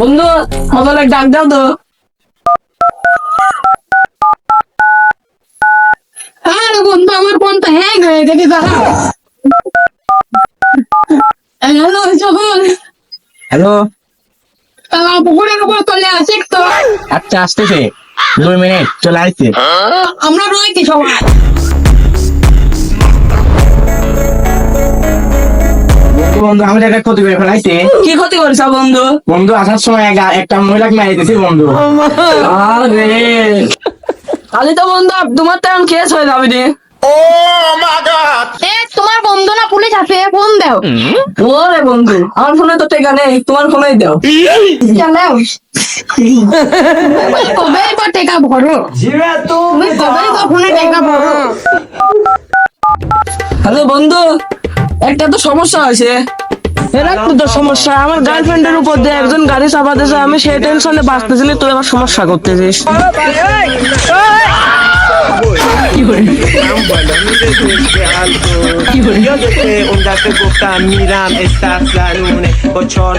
বন্ধু আমাদের এক ডাক দাও তো। হ্যাঁ বন্ধু আমার ফোনটা হ্যাং হয়ে গেছে দাঁড়া হ্যালো যখন হ্যালো পুকুরের উপর চলে আসে তো আচ্ছা আসতেছে। দুই মিনিট চলে আসছে। আমরা রয়েছি সবাই। বন্ধু আমাদের একটা ক্ষতি করে ফেলাইছে। কি ক্ষতি করেছ বন্ধু? বন্ধু আসার সময় একটা মহিলাকে মারি দিয়েছি বন্ধু। আরে। খালি তো বন্ধু তোমার তো এখন কেস হয়ে যাবে রে। এ তোমার বন্ধু না পুলিশ আছে? ফোন দাও। ওরে বন্ধু আমার ফোনে তো টেকা নেই তোমার ফোনেই দাও। চালাও কবে বা টেকা ভরো? তুমি কবে বা ফোনে টেকা ভরো? হ্যালো বন্ধু। একটা তো সমস্যা হয়েছে এরা একটু তো সমস্যা। আমার গার্লফ্রেন্ডের উপর দিয়ে একজন গাড়ি চাপাতেছে আমি সেই টেনশনে বাঁচতেছিলি তুই আবার সমস্যা করতেছিস। de te miram la rune Bochor